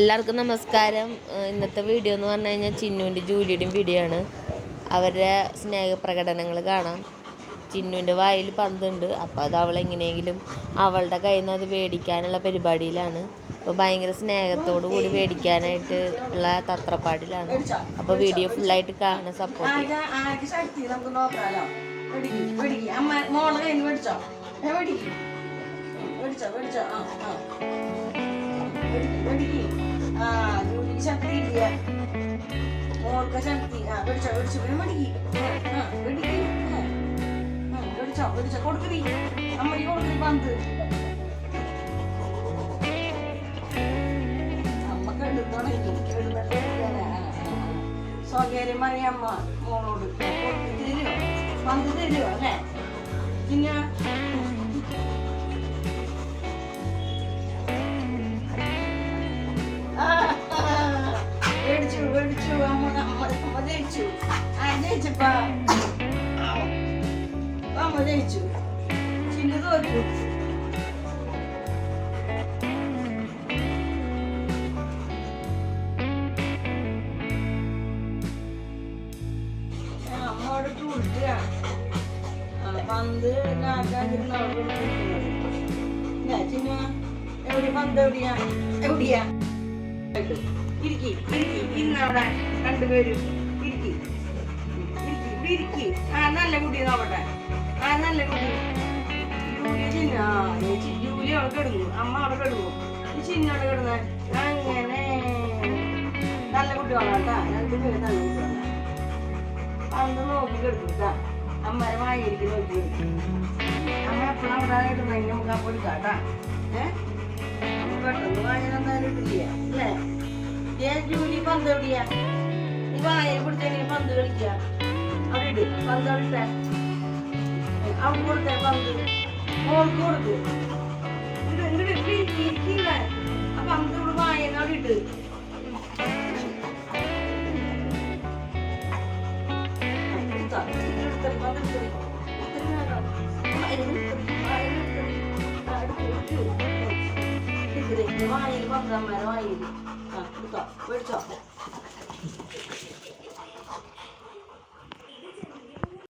എല്ലാവർക്കും നമസ്കാരം. ഇന്നത്തെ വീഡിയോ എന്ന് പറഞ്ഞു കഴിഞ്ഞാൽ ചിന്നുവിന്റെ ജൂലിയുടെയും വീഡിയോ ആണ്. അവരുടെ സ്നേഹപ്രകടനങ്ങൾ കാണാം. ചിന്നുവിന്റെ വായിൽ പന്തുണ്ട്. അപ്പോൾ അത് അവൾ എങ്ങനെയെങ്കിലും അവളുടെ കയ്യിൽ നിന്ന് അത് മേടിക്കാനുള്ള പരിപാടിയിലാണ്. അപ്പോൾ ഭയങ്കര സ്നേഹത്തോടു കൂടി മേടിക്കാനായിട്ട് ഉള്ള തത്രപ്പാടിലാണ്. അപ്പോൾ വീഡിയോ ഫുള്ളായിട്ട് കാണാൻ സപ്പോർട്ട് ചെയ്യും. ആകെ ശക്തി ഇല്ല മോൾക്ക് ശക്തി ആ വെടിക്ക് ആ വെടിക്ക് ആ ആ, വെടിച്ചോ വെടിച്ചോ കൊടുക്കണി അമ്മയ്ക്ക് കൊടുക്കണി പന്ത്. അമ്മയ്ക്ക് എടുത്തോണെങ്കിൽ എടുത്തിട്ട് സ്വകാര്യം അറിയാമ്മ മോളോട്. പന്ത് തരുമോ അല്ലേ? പിന്നെ ജയിച്ചപ്പാ അമ്മ ജയിച്ചു ചിന്ന തോറ്റു അമ്മയോട് കൊടുക്കുക പന്ത് ചിന്ന എവിടെ പന്ത് എവിടെയാ? എവിടെയാ? ഇരിക്കി ഇരിക്കി ഇന്നവിടെ രണ്ടുപേരും. ഇരിക്കി ആ നല്ല കുട്ടി നോക്കട്ടെ. ആ നല്ല കുട്ടി. ജൂലി അവിടെ കിടന്നു. അമ്മ അവിടെ കിടന്നു. ഈ ചിന്ന അവിടെ കിടന്ന അങ്ങനെ നല്ല കുട്ടികളാ കേട്ടാ രണ്ടുപേരും നല്ല കുട്ടികളാ പന്ത് നോക്കി കിടക്കുക അമ്മരെ വായിരിക്ക് നോക്കി അമ്മ എപ്പോഴും അവിടെ ഇടുന്നെങ്കിൽ നമുക്ക് അപ്പോൾ എടുക്കാം കേട്ടാ ഏഹ് പെട്ടെന്ന് വായന എന്തായാലും ഇട്ടില്ല അല്ലേ? ജൂലി പന്ത് എവിടെയാ? നീ വായന പിടിച്ചെങ്കിൽ പന്ത് കളിക്കുക അവിടെ ഇട്ടേ. അവിടെ കൊടുത്തേ ഇട്ട്